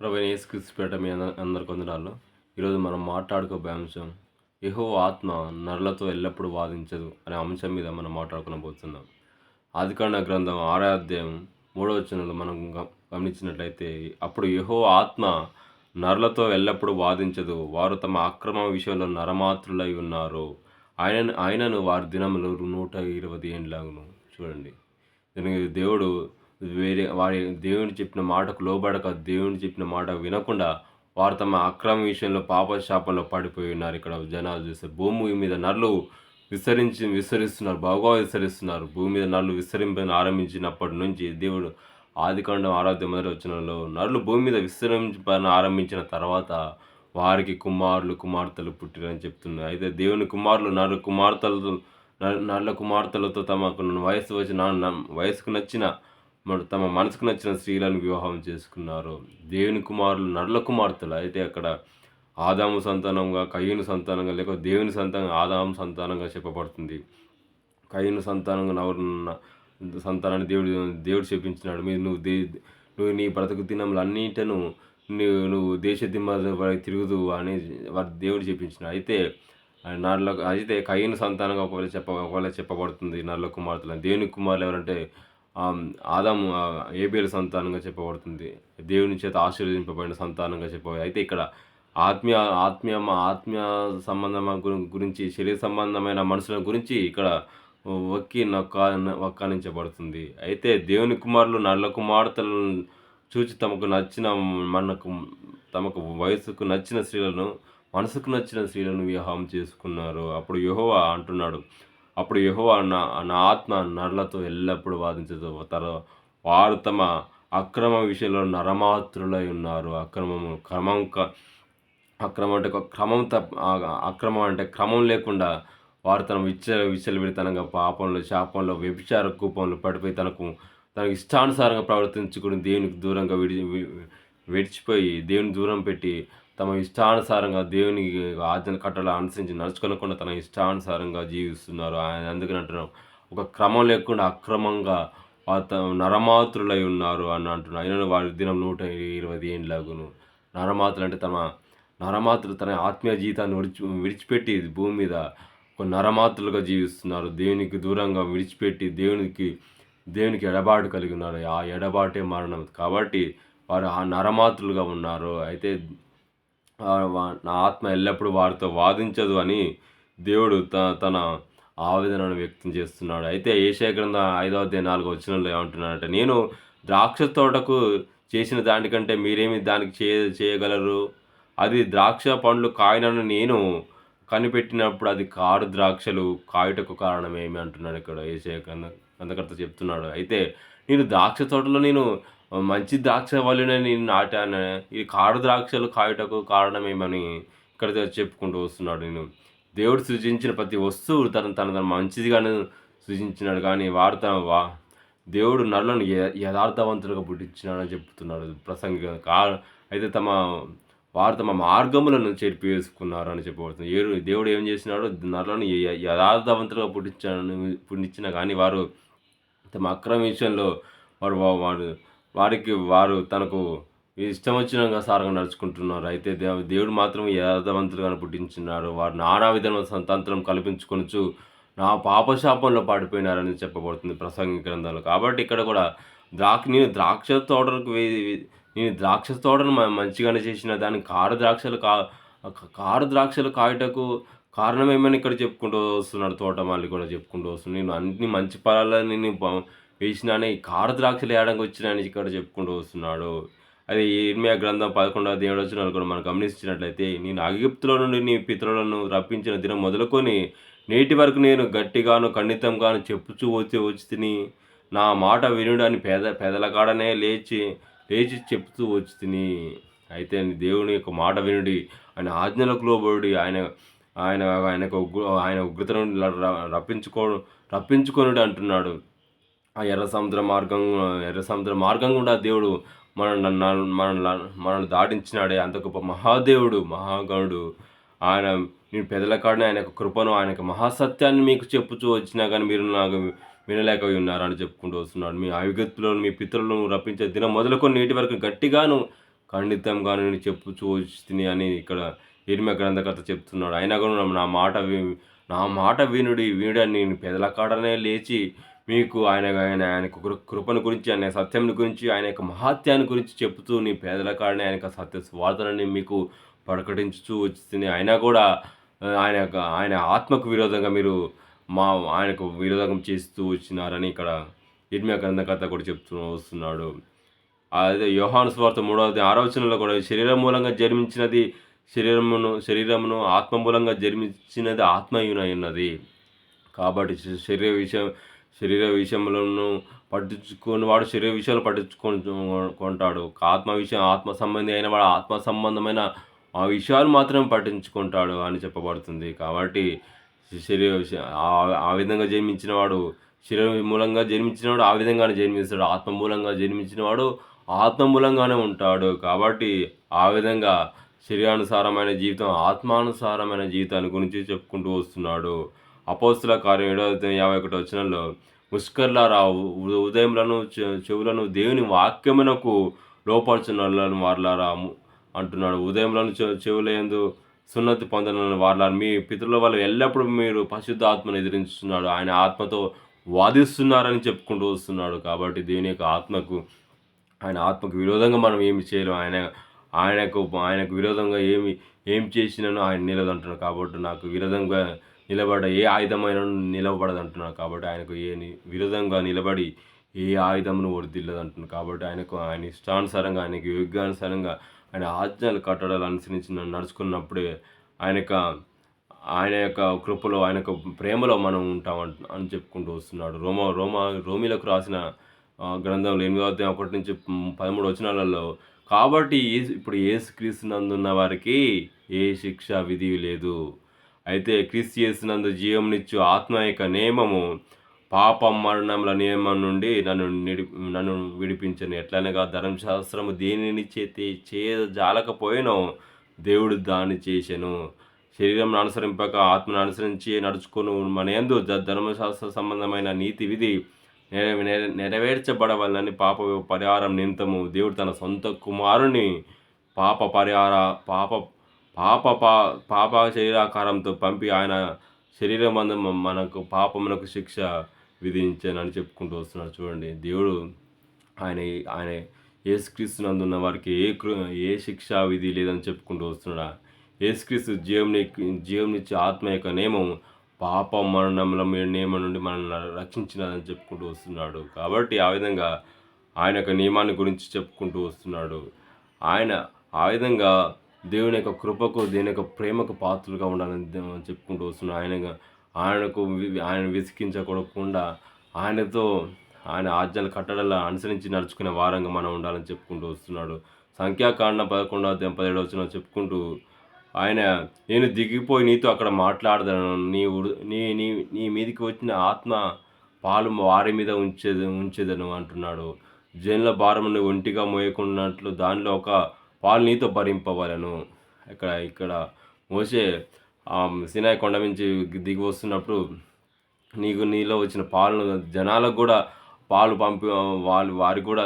ప్రభు యేసుక్రీస్తుపేట మీ అంద అందరికి ఈరోజు మనం మాట్లాడుకోబోయే అంశం యహో ఆత్మ నరులతో ఎల్లప్పుడూ వాదించదు అనే అంశం మీద మనం మాట్లాడుకునబోతున్నాం ఆదికాండ గ్రంథం ఆరో మూడో వచనంలో మనం గమనించినట్లయితే అప్పుడు యహో ఆత్మ నరులతో ఎల్లప్పుడూ వాదించదు వారు తమ అక్రమ విషయంలో నరమాత్రులై ఉన్నారు. ఆయన ఆయనను వారి దినములు నూట ఇరవై ఏండ్లాగును చూడండి. దేవుడు వేరే వారి దేవుని చెప్పిన మాటకు లోబడక దేవుని చెప్పిన మాట వినకుండా వారు తమ అక్రమ విషయంలో పాపశాపంలో పడిపోయి ఉన్నారు. ఇక్కడ జనాలు చూస్తే భూమి మీద నర్లు విస్తరించి విస్తరిస్తున్నారు బాగా విస్తరిస్తున్నారు భూమి మీద నర్లు విస్తరింపని ఆరంభించినప్పటి నుంచి దేవుడు ఆదికాండం ఆరాధ్య మొదటి వచ్చినలో నరులు భూమి మీద విస్తరింపని ఆరంభించిన తర్వాత వారికి కుమారులు కుమార్తెలు పుట్టిరని చెప్తున్నారు అయితే దేవుని కుమారులు నరు కుమార్తెలతో నర్- నర్ల కుమార్తెలతో తమకు వయసు వచ్చిన న- వయసుకు నచ్చిన మన తమ మనసుకు నచ్చిన స్త్రీలను వివాహం చేసుకున్నారు. దేవుని కుమారులు నర్ల కుమార్తెలు. అయితే అక్కడ ఆదాము సంతానంగా కయ్యను సంతానంగా లేక దేవుని సంతానం ఆదాము సంతానంగా చెప్పబడుతుంది. కయ్యను సంతానంగా నవరున్న సంతానాన్ని దేవుడు దేవుడు చెప్పించినాడు మీరు నువ్వు దే నువ్వు నీ బ్రతుకు దినములు అన్నిటిను నువ్వు నువ్వు దేశ దిమ్మ తిరుగుదు అని వారి దేవుడు చెప్పించిన అయితే నర్ల అయితే కయ్యను సంతానంగా ఒకవేళ చెప్ప ఒకవేళ చెప్పబడుతుంది నర్ల కుమార్తెలు. దేవుని కుమారులు ఎవరంటే ఆదాము ఆ, ఏబేలు సంతానంగా చెప్పబడుతుంది. దేవుని చేత ఆశీర్వదింపబడిన సంతానంగా చెప్పబడి అయితే ఇక్కడ ఆత్మీయ ఆత్మీయ ఆత్మీయ సంబంధం గురించి శరీర సంబంధమైన మనుషుల గురించి ఇక్కడ వక్కి నొక్క వక్కానించబడుతుంది. అయితే దేవుని కుమారులు నల్ల కుమార్తెలను చూచి తమకు నచ్చిన మనకు తమకు వయసుకు నచ్చిన స్త్రీలను మనసుకు నచ్చిన స్త్రీలను వివాహం చేసుకున్నారు. అప్పుడు యెహోవా అంటున్నాడు అప్పుడు యెహోవా నా నా ఆత్మ నరులతో ఎల్లప్పుడూ వాదించదు. తర వారు తమ అక్రమ విషయంలో నరమాత్రులై ఉన్నారు. అక్రమము క్రమం అక్రమం అంటే క్రమం తప్ప అక్రమం అంటే క్రమం లేకుండా వారు తన విచ్చ విచ్చలవిడితనంగా పాపంలో శాపంలో వ్యభిచార కూపంలో పడిపోయి తనకు తనకు ఇష్టానుసారంగా ప్రవర్తించుకుని దేవునికి దూరంగా విడి విడిచిపోయి దేవుని దూరం పెట్టి తమ ఇష్టానుసారంగా దేవుని ఆజ్ఞ కట్టలు అనుసరించి నడుచుకోనకుండా తన ఇష్టానుసారంగా జీవిస్తున్నారు. ఆయన అందుకని అంటున్నాం ఒక క్రమం లేకుండా అక్రమంగా వారు త- ఉన్నారు అని అంటున్నారు అయినా వారి దినం నూట ఇరవై ఏండ్లాగును. నరమాతులు అంటే తమ నరమాతులు తన ఆత్మీయ జీవితాన్ని విడిచి విడిచిపెట్టి భూమి మీద నరమాతులుగా జీవిస్తున్నారు. దేవునికి దూరంగా విడిచిపెట్టి దేవునికి దేవునికి ఎడబాటు కలిగి ఉన్నారు. ఆ ఎడబాటే మరణం. కాబట్టి వారు ఆ నరమాతులుగా ఉన్నారు. అయితే నా ఆత్మ ఎల్లప్పుడూ వారితో వాదించదు అని దేవుడు త తన ఆవేదనను వ్యక్తం చేస్తున్నాడు. అయితే ఏషియా గ్రంథం ఐదవ అధ్యాయ నాలుగో వచ్చినంలో ఏమంటున్నాడంటే నేను ద్రాక్ష తోటకు చేసిన దానికంటే మీరేమి దానికి చే చేయగలరు? అది ద్రాక్ష పండ్లు కాయనను నేను కనిపెట్టినప్పుడు అది కారు ద్రాక్షలు కాయుటకు కారణమేమి? అంటున్నాడు ఇక్కడ ఏషియా గ్రంథ గ్రంథకర్త చెప్తున్నాడు. అయితే నేను ద్రాక్ష తోటలో నేను మంచి ద్రాక్ష వలన నేను నాటాను. ఈ కారు ద్రాక్షలు కాయుటకు కారణమేమని ఇక్కడ చెప్పుకుంటూ వస్తున్నాడు నేను. దేవుడు సృజించిన ప్రతి వస్తువు తన తన తన మంచిదిగానే సృజించినాడు కానీ వారు తన వా దేవుడు నరులను యథార్థవంతులుగా పుట్టించినాడని చెప్తున్నాడు. ప్రసంగ కా అయితే తమ వారు తమ మార్గములను చెరిపివేసుకున్నారు అని చెప్పబడుతుంది. ఏడు దేవుడు ఏం చేసినాడు? నరులను యథార్థవంతులుగా పుట్టించాను పుట్టించిన కానీ వారు తమ అక్రమ విషయంలో వారు వారు వారికి వారు తనకు ఇష్టం వచ్చిన సారంగా నడుచుకుంటున్నారు. అయితే దేవ- దేవుడు మాత్రం యథవంతులుగా పుట్టించున్నారు వారు నానా విధమైన తంత్రం కల్పించుకొనుచు నా పాపశాపంలో పాడిపోయినారని చెప్పబడుతుంది ప్రసంగి గ్రంథాలు. కాబట్టి ఇక్కడ కూడా ద్రాక్ష నేను ద్రాక్ష తోటలకు వే- నేను ద్రాక్ష తోటను మంచిగానే చేసిన దాని కారు ద్రాక్షలు కా కారు ద్రాక్షలు కాయటకు కారణమేమని ఇక్కడ చెప్పుకుంటూ వస్తున్నాడు తోట మళ్ళీ కూడా చెప్పుకుంటూ వస్తున్నాడు. నేను అన్ని మంచి ఫలాలని నేను వేసినానే కారు ద్రాక్షలు వేయడానికి వచ్చినాయని ఇక్కడ చెప్పుకుంటూ వస్తున్నాడు. అది ఇర్మియా గ్రంథం పదకొండవ దేవుడు వచ్చిన కూడా మనం గమనించినట్లయితే నేను అగిప్తులో నుండి నీ పితరులను రప్పించిన దినం మొదలుకొని నేటి వరకు నేను గట్టిగాను ఖండితంగాను చెప్పుచూ వచ్చి వచ్చి తిని నా మాట వినుడని పేద పేదల కాడనే లేచి లేచి చెప్తూ వచ్చి తిని అయితే దేవుని యొక్క మాట వినుడి ఆయన ఆజ్ఞలకు లోబడి ఆయన ఆయన ఆయనకు ఉగ్ర ఆయన ఉగ్రత నుండి రప్పించుకో రప్పించుకొనుడు అంటున్నాడు. ఆ ఎర్ర సముద్ర మార్గం ఎర్ర సముద్ర మార్గం కూడా దేవుడు మన మన మనల్ని దాటించినాడే. అంత గొప్ప మహాదేవుడు మహాగణుడు. ఆయన నేను పెదల కాడిని ఆయన యొక్క కృపను ఆయన యొక్క మహాసత్యాన్ని మీకు చెప్పుచూ వచ్చినా కానీ మీరు నాకు వినలేక ఉన్నారని చెప్పుకుంటూ వస్తున్నాడు. మీ ఐగుప్తులో మీ పితరులను రప్పించే దినం మొదలుకొని నేటి వరకు గట్టిగాను ఖండితంగాను నేను చెప్పుచూ వచ్చింది అని ఇక్కడ ఇరిమియా గ్రంథకర్త చెప్తున్నాడు. అయినా కూడా నా మాట నా మాట వినుడి వినుడని నేను పెదల కాడనే లేచి మీకు ఆయన ఆయన ఆయన కృపను గురించి ఆయన సత్యం గురించి ఆయన యొక్క మహాత్యాన్ని గురించి చెప్తూ నీ పేదల కాడని ఆయన యొక్క సత్య స్వార్థనని మీకు ప్రకటించుతూ వచ్చింది. అయినా కూడా ఆయన యొక్క ఆయన ఆత్మకు విరోధంగా మీరు మా ఆయనకు విరోధం చేస్తూ వచ్చినారని ఇక్కడ ఇర్మియా గ్రంథకర్త కూడా చెప్తూ వస్తున్నాడు. అదే యోహాను స్వార్థ మూడవది ఆలోచనలో కూడా శరీరం మూలంగా జన్మించినది శరీరమును శరీరమును ఆత్మ మూలంగా జన్మించినది ఆత్మయునై ఉన్నది కాబట్టి శరీర విషయం శరీర విషయములను పట్టించుకొని వాడు శరీర విషయాలు పట్టించుకుంటాడు ఆత్మ విషయం ఆత్మ సంబంధి అయిన వాడు ఆత్మ సంబంధమైన ఆ విషయాలు మాత్రం పట్టించుకుంటాడు అని చెప్పబడుతుంది. కాబట్టి శరీర విషయం ఆ- విధంగా జన్మించిన వాడు శరీర మూలంగా జన్మించిన వాడు ఆ విధంగానే జన్మిస్తాడు. ఆత్మ మూలంగా జన్మించిన వాడు ఆత్మ మూలంగానే ఉంటాడు. కాబట్టి ఆ విధంగా శరీరానుసారమైన జీవితం ఆత్మానుసారమైన జీవితాన్ని గురించి చెప్పుకుంటూ వస్తున్నాడు. అపోస్తుల కార్యం ఏడవ యాభై ఒకటి వచనంలో ముష్కర్లారా ఉదయంలను ఉదయములను చెవులను దేవుని వాక్యమునకు లోపరుచున్న వార్లారా అంటున్నాడు. ఉదయంలను చె చెవులందు సున్నతి పొందనని వార్లారు మీ పితృల వల్ల ఎల్లప్పుడూ మీరు పరిశుద్ధ ఆత్మను ఎదిరించుతున్నాడు ఆయన ఆత్మతో వాదిస్తున్నారని చెప్పుకుంటూ వస్తున్నాడు కాబట్టి దేవుని యొక్క ఆత్మకు ఆయన ఆత్మకు విరోధంగా మనం ఏమి చేయలేం. ఆయన ఆయనకు ఆయనకు విరోధంగా ఏమి ఏం చేసినానో ఆయన నిలదంటున్నాడు. కాబట్టి నాకు విరోధంగా నిలబడ ఏ ఆయుధమైన నిలబడదు అంటున్నాడు కాబట్టి ఆయనకు ఏ ని- విరోధంగా నిలబడి ఏ ఆయుధమును వర్దిల్లదు అంటున్నాడు కాబట్టి ఆయనకు ఆయన ఇష్టానుసారంగా ఆయనకు యోగ్యానుసారంగా ఆయన ఆజ్ఞలు కట్టడాలు అనుసరించి నడుచుకున్నప్పుడే ఆయన యొక్క ఆయన యొక్క కృపలో ఆయన యొక్క ప్రేమలో మనం ఉంటాం అని చెప్పుకుంటూ వస్తున్నాడు. రోమ రోమ రోమిలకు రాసిన గ్రంథంలో ఎనిమిదో అధ్యాయం ఒకటి నుంచి పదమూడు వచనాలలో కాబట్టి ఇప్పుడు ఏసుక్రీస్తునందున్న వారికి ఏ శిక్ష విధి లేదు. అయితే క్రీస్తు చేసినందు జీవమునిచ్చు ఆత్మ యొక్క నియమము పాపం మరణముల నియమం నుండి నన్ను నిడి నన్ను విడిపించను. ఎట్లనగా ధర్మశాస్త్రము దేనిని చేతి చేయజాలకపోయినో దేవుడు దాన్ని చేశాను శరీరం అనుసరింపక ఆత్మను అనుసరించి నడుచుకుని మన యందు ధర్మశాస్త్ర సంబంధమైన నీతి విధి నెర పాప పరిహారం నిమిత్తము దేవుడు తన సొంత కుమారుని పాప పరిహార పాప పాప పా పాప శరీరాకారంతో పంపి ఆయన శరీరం మందు మనకు పాపమునకు శిక్ష విధించానని చెప్పుకుంటూ వస్తున్నాడు చూడండి దేవుడు ఆయన ఆయన ఏసుక్రీస్తునందు ఉన్న వారికి ఏ కృ ఏ శిక్షా విధి లేదని చెప్పుకుంటూ వస్తున్నాడా? ఏసుక్రీస్తు జీవంని జీవంనిచ్చే ఆత్మ యొక్క నియమం పాప మరణముల నియమం నుండి మనల్ని రక్షించినదని చెప్పుకుంటూ వస్తున్నాడు. కాబట్టి ఆ విధంగా ఆయన యొక్క నియమాన్ని గురించి చెప్పుకుంటూ వస్తున్నాడు. ఆయన ఆ విధంగా దేవుని యొక్క కృపకు దేవుని యొక్క ప్రేమకు పాత్రలుగా ఉండాలని చెప్పుకుంటూ వస్తున్నాను ఆయన ఆయనకు ఆయన విసికించకూడకుండా ఆయనతో ఆయన ఆజ్ఞలు కట్టడలా అనుసరించి నడుచుకునే వారంగా మనం ఉండాలని చెప్పుకుంటూ వస్తున్నాడు. సంఖ్యాకాండ పదకొండవ పదిహేడు పదిహేడవ వచ్చిన చెప్పుకుంటూ ఆయన నేను దిగిపోయి నీతో అక్కడ మాట్లాడదాను. నీ ఉడు నీ నీ నీ మీదకి వచ్చిన ఆత్మ పాలు వారి మీద ఉంచేది ఉంచేదను అంటున్నాడు. జైన్ల భారమును ఒంటిగా మోయకున్నట్లు దానిలో ఒక పాలు నీతో భరింపవలను. ఇక్కడ ఇక్కడ మోసే ఆ సినాయి కొండ నుంచి దిగి వస్తున్నప్పుడు నీకు నీలో వచ్చిన పాలను జనాలకు కూడా పాలు పంపి వాళ్ళు వారికి కూడా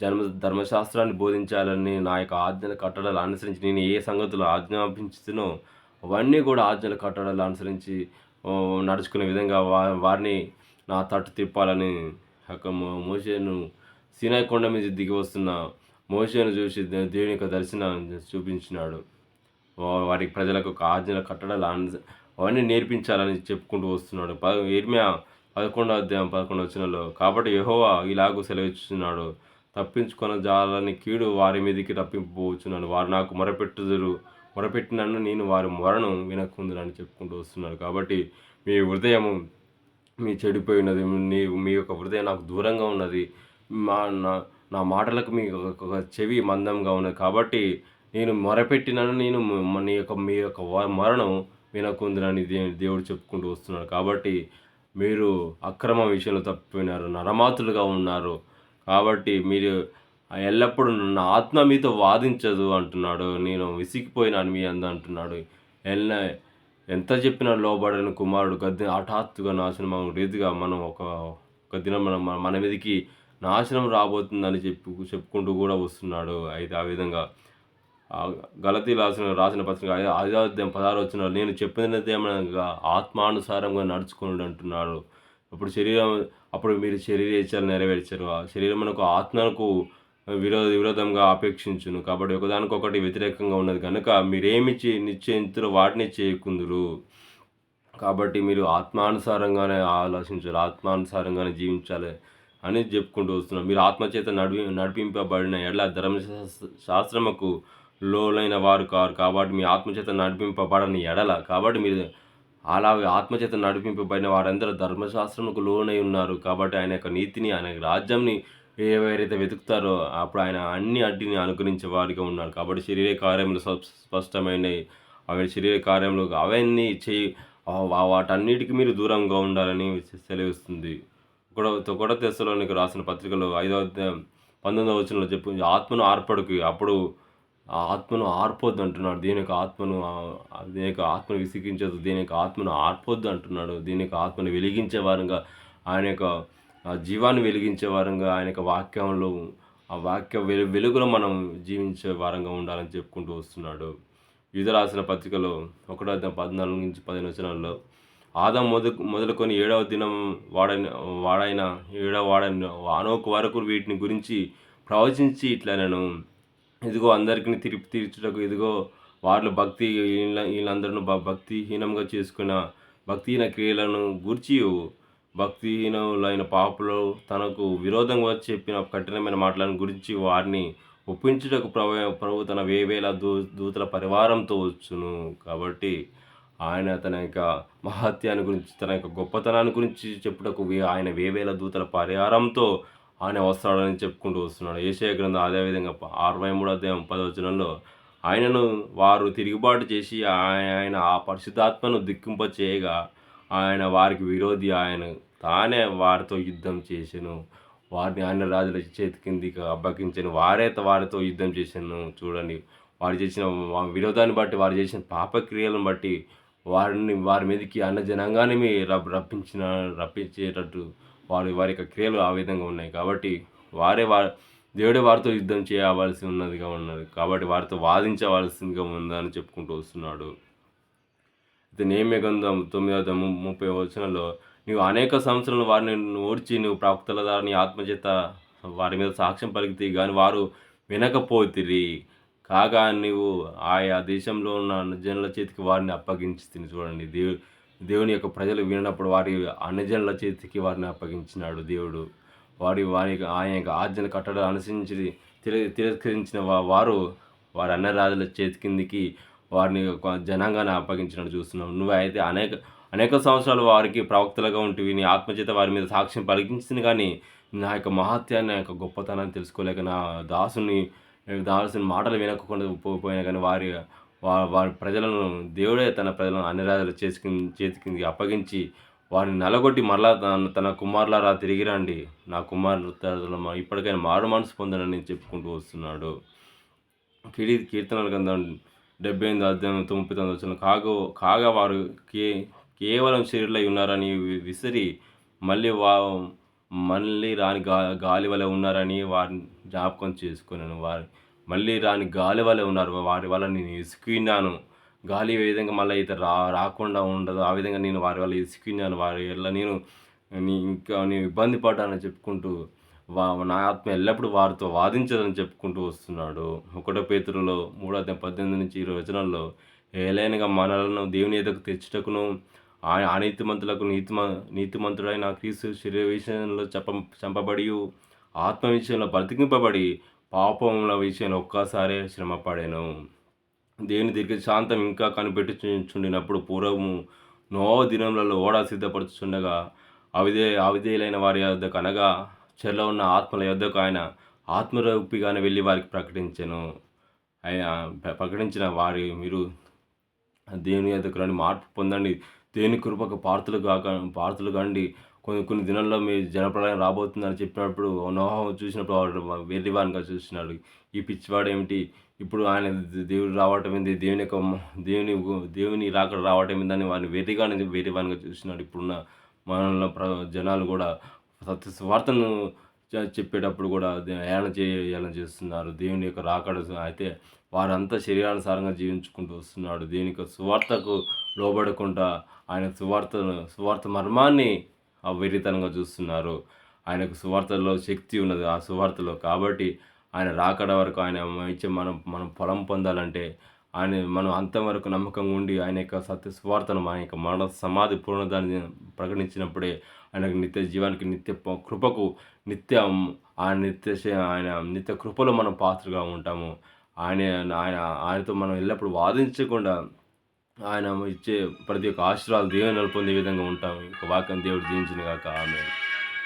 జన్మ ధర్మశాస్త్రాన్ని బోధించాలని నా యొక్క ఆజ్ఞల కట్టడాలు అనుసరించి నేను ఏ సంగతులు ఆజ్ఞాపించుతునో అవన్నీ కూడా ఆజ్ఞల కట్టడాలు అనుసరించి నడుచుకునే విధంగా వా వారిని నా తట్టు తిప్పాలని ఒక మో- మోషేను సీనాయి కొండ మీద దిగి వస్తున్న మోషేను చూసి దేవుని యొక్క దర్శనం చూపించినాడు. వారికి ప్రజలకు ఒక ఆజ్ఞల కట్టడాలు అన్- అవన్నీ నేర్పించాలని చెప్పుకుంటూ వస్తున్నాడు. ప ఇర్మియా పదకొండో అధ్యాయం పదకొండు వచ్చినలో కాబట్టి యహోవా ఇలాగూ సెలవిస్తున్నాడు తప్పించుకొన జాలని కీడు వారి మీదకి తప్పింపబోచున్నాను వారు నాకు మొరపెట్టుదురు మొరపెట్టినన్ను నేను వారి మొరను వినకుందునని చెప్పుకుంటూ వస్తున్నాడు. కాబట్టి మీ హృదయము మీ చెడిపోయినది మీ మీ యొక్క హృదయం నాకు దూరంగా ఉన్నది. మా నా నా మాటలకు మీ ఒక- చెవి మందంగా ఉన్నది. కాబట్టి నేను మొరపెట్టినను నేను నీ యొక్క మీ యొక్క మరణం వినకుందునని దేవుడు చెప్పుకుంటూ వస్తున్నాడు. కాబట్టి మీరు అక్రమ విషయంలో తప్పిపోయినారు నరమాతులుగా ఉన్నారు. కాబట్టి మీరు ఎల్లప్పుడూ నా ఆత్మ మీతో వాదించదు అంటున్నాడు. నేను విసిగిపోయినాను మీ అంద అంటున్నాడు. ఎల్ల ఎంత చెప్పినా లోబడని కుమారుడు గద్దె హఠాత్తుగా నాశనం రీతిగా మనం ఒక ఒక దినం మన- మన మీదకి నాశనం రాబోతుందని చెప్పు చెప్పుకుంటూ కూడా వస్తున్నాడు. అయితే ఆ విధంగా గలతీ రాసిన రాసిన పత్రిక ఐ- పదహారు వచ్చిన నేను చెప్పినదేమనగా ఆత్మానుసారంగా నడుచుకుని అంటున్నాడు. అప్పుడు శరీరం అప్పుడు మీరు శరీర ఇచ్చారు నెరవేర్చారు. ఆ శరీరం మనకు ఆత్మకు విరోధ విరోధంగా అపేక్షించును. కాబట్టి ఒకదానికొకటి వ్యతిరేకంగా ఉన్నది. కనుక మీరేమి చే వాటిని చేయకుందురు. కాబట్టి మీరు ఆత్మానుసారంగానే ఆలోచించాలి. ఆత్మానుసారంగానే జీవించాలి. అనేది చెప్పుకుంటూ వస్తున్నారు మీరు ఆత్మచేత నడిపి నడిపింపబడిన ఎడల ధర్మశాస్త్రముకు శాస్త్రముకు లోలైన వారు కారు. కాబట్టి మీ ఆత్మచేత నడిపింపబడని ఎడల కాబట్టి మీరు అలా ఆత్మచేత నడిపింపబడిన వారందరూ ధర్మశాస్త్రముకు లోనై ఉన్నారు. కాబట్టి ఆయన యొక్క నీతిని ఆయన రాజ్యంని ఏవైతే వెతుకుతారో అప్పుడు ఆయన అన్ని అడ్డిని అనుకరించే వారిగా ఉన్నారు. కాబట్టి శరీర కార్యములు స్పష్టమైనవి అవి శరీర కార్యములు అవన్నీ చేయి. వాటన్నిటికీ మీరు దూరంగా ఉండాలని సెలవిస్తుంది గొడవ గొడవ తెశలోనికి రాసిన పత్రికలో ఐదో పంతొమ్మిదవ వచనంలో చెప్పు ఆత్మను ఆర్పడుకు అప్పుడు ఆ ఆత్మను ఆర్పొద్దు అంటున్నాడు. దీని యొక్క ఆత్మను దీని యొక్క ఆత్మను విసిగించదు దీని యొక్క ఆత్మను ఆర్పొద్దు అంటున్నాడు. దీని యొక్క ఆత్మను వెలిగించే వారంగా ఆయన యొక్క జీవాన్ని వెలిగించే వారంగా ఆయన యొక్క వాక్యంలో ఆ వాక్య వెలు వెలుగులో మనం జీవించే వారంగా ఉండాలని చెప్పుకుంటూ వస్తున్నాడు. యుధ రాసిన పత్రికలో ఒకటో పద్నాలుగు నుంచి పదిహేను వచనాల్లో ఆదాం మొదలు మొదలుకొని ఏడవ దినం వాడని వాడైన ఏడవ వాడని వానోకు వరకు వీటిని గురించి ప్రవచించి ఇట్లా నేను ఇదిగో అందరికీ తిరిపి తీర్చుటకు ఇదిగో వాళ్ళు భక్తి వీళ్ళ వీళ్ళందరూ భ- భక్తిహీనంగా చేసుకున్న భక్తిహీన క్రియలను గూర్చి భక్తిహీనులైన పాపులు తనకు విరోధంగా చెప్పిన కఠినమైన మాటలను గురించి వారిని ఒప్పించుటకు ప్రభు ప్రభు తన వేవేల దూ దూతల పరివారంతో వచ్చును. కాబట్టి ఆయన తన యొక్క మహత్యాన్ని గురించి తన యొక్క గొప్పతనాన్ని గురించి చెప్పుటకు ఆయన వేవేల దూతల పరిహారంతో ఆయన వస్తాడని చెప్పుకుంటూ వస్తున్నాడు. ఏషయ గ్రంథం అదేవిధంగా అరవై మూడు అధ్యాయం పదవచనంలో ఆయనను వారు తిరుగుబాటు చేసి ఆయన ఆ పరిశుద్ధాత్మను దిక్కింప చేయగా ఆయన వారికి విరోధి ఆయన తానే వారితో యుద్ధం చేసెను. వారిని ఆయన రాజుల చేతి కిందికి అబ్బకించను వారే వారితో యుద్ధం చేశాను చూడండి. వారు చేసిన విరోధాన్ని బట్టి వారు చేసిన పాపక్రియలను బట్టి వారిని వారి మీదకి అన్న జనాంగాన్ని మీ రప్ రప్పించిన రప్పించేటట్టు వారి వారి యొక్క క్రియలు ఆ విధంగా ఉన్నాయి. కాబట్టి వారే వారి దేవుడే వారితో యుద్ధం చేయవలసి ఉన్నదిగా ఉన్నది. కాబట్టి వారితో వాదించవలసిందిగా ఉందని చెప్పుకుంటూ వస్తున్నాడు. అయితే నేమ్య గంధం తొమ్మిదవ ముప్పై వచనంలో నీవు అనేక సంవత్సరాలు వారిని ఓడ్చి నువ్వు ప్రవక్తల ద్వారా నీ ఆత్మచేత వారి మీద సాక్ష్యం పలికితే కానీ వారు వినకపోతిరి. కాగా నీవు ఆయా దేశంలో ఉన్న జనుల చేతికి వారిని అప్పగించి చూడండి. దేవు దేవుని యొక్క ప్రజలు వినప్పుడు వారి అన్నజనుల చేతికి వారిని అప్పగించినాడు దేవుడు. వారి వారి ఆయన యొక్క ఆజ్ఞల కట్టడం అనుసరించి తిర తిరస్కరించిన వారు వారి అన్నరాజుల చేతి కిందికి వారిని ఒక జనాంగాన్ని అప్పగించినట్టు చూస్తున్నాం. నువ్వు అయితే అనేక అనేక సంవత్సరాలు వారికి ప్రవక్తలుగా ఉంటివి. నీ ఆత్మచేత వారి మీద సాక్ష్యం పలికించింది కానీ నా యొక్క మహత్యాన్ని నా యొక్క గొప్పతనాన్ని తెలుసుకోలేక నా దాసుని దాసుని మాటలు వినకుండా పోయినా కానీ వారి వారి ప్రజలను దేవుడే తన ప్రజలను అన్ని రాజులు చేసుకుని చేతికి అప్పగించి వారిని నలగొట్టి మరలా తన తన కుమారులారా తిరిగి రండి నా కుమారుల ఇప్పటికైనా మారు మనసు పొందనని చెప్పుకుంటూ వస్తున్నాడు. కిడి కీర్తనల గ్రంథం డెబ్బై ఎనిమిది అధ్యాయం తొమ్మిది తొమ్మిది వచ్చిన కాగా కాగా వారు కే కేవలం శరీరంలో ఉన్నారని విసిరి మళ్ళీ వా మళ్ళీ రాని గా గాలి వలె ఉన్నారని వారిని జ్ఞాపకం చేసుకున్నాను. వారి మళ్ళీ రాని గాలి వల్ల ఉన్నారు. వారి వల్ల నేను ఇసుకున్నాను గాలి ఏ విధంగా మళ్ళీ అయితే రా రాకుండా ఉండదు ఆ విధంగా నేను వారి వల్ల ఇసుకున్నాను వారి వల్ల నేను ఇంకా నేను ఇబ్బంది పడ్డానని చెప్పుకుంటూ వా నా ఆత్మ ఎల్లప్పుడూ వారితో వాదించదని చెప్పుకుంటూ వస్తున్నాడు. ఒకటో పేతురులో మూడో అధ్యాయం పద్దెనిమిది నుంచి ఇరవై వచనాల్లో ఏలైనగా మనలను దేవుని ఎదకు తెచ్చుటకును ఆయన అనీతిమంతులకు నీతిమ నీతిమంతుడైన క్రీస్తు శరీర విషయంలో చెప్ప చంపబడి ఆత్మ విషయంలో బ్రతికింపబడి పాపముల విషయంలో ఒక్కసారే శ్రమపడాను. దేవుని దీర్ఘ శాంతం ఇంకా కనిపెట్టుచుండినప్పుడు పూర్వము నో దినములలో ఓడ సిద్ధపడుచుండగా అవిదే అవిధేయులైన వారి యొద్దకు అనగా చెరలో ఉన్న ఆత్మల యొద్దకు ఆయన ఆత్మరూపిగానే వెళ్ళి వారికి ప్రకటించాను. ఆయన ప్రకటించిన వారి మీరు దేవుని యొద్దకు రండి మార్పు పొందండి. దేవుని కృపకు పార్తులు కాక పార్తులు కండి. కొన్ని కొన్ని దినాల్లో మీ జనప్రలయం రాబోతుందని చెప్పినప్పుడు నోహం చూసినప్పుడు వాడు వెర్రివాన్గా చూసినాడు ఈ పిచ్చివాడు ఏమిటి ఇప్పుడు ఆయన దేవుడు రావటం ఏంది దేవుని యొక్క దేవుని దేవుని రాకడ రావటం ఏందని వారిని వెర్రిగానే వెర్రివాన్గా చూసినాడు ఇప్పుడున్న మనలో ప్ర జనాలు కూడా సత్య స్వార్థను చెప్పేటప్పుడు కూడా ఏళన చేయాలని చేస్తున్నారు. దేవుని యొక్క రాకడ అయితే వారంతా శరీరానుసారంగా జీవించుకుంటూ వస్తున్నాడు. దేవుని యొక్క సువార్తకు లోబడకుండా ఆయన సువార్తను సువార్త మర్మాన్ని విరితనంగా చూస్తున్నారు. ఆయనకు సువార్తలో శక్తి ఉన్నది. ఆ సువార్తలో కాబట్టి ఆయన రాకడ వరకు ఆయన ఇచ్చే మనం మనం ఫలం పొందాలంటే ఆయన మనం అంతవరకు నమ్మకంగా ఉండి ఆయన యొక్క సత్య సువార్తను ఆయన యొక్క మరణ సమాధి పూర్ణదాన్ని ప్రకటించినప్పుడే ఆయనకు నిత్య జీవానికి నిత్య కృపకు నిత్యం ఆయన నిత్య ఆయన నిత్య కృపలో మనం పాత్రగా ఉంటాము ఆయన ఆయన ఆయనతో మనం ఎల్లప్పుడూ వాదించకుండా ఆయన ఇచ్చే ప్రతి ఒక్క ఆశీర్వాదాలు దేవుని పొందే విధంగా ఉంటాము. ఇంకా వాక్యం దేవుడు దీవించిన కాక ఆమె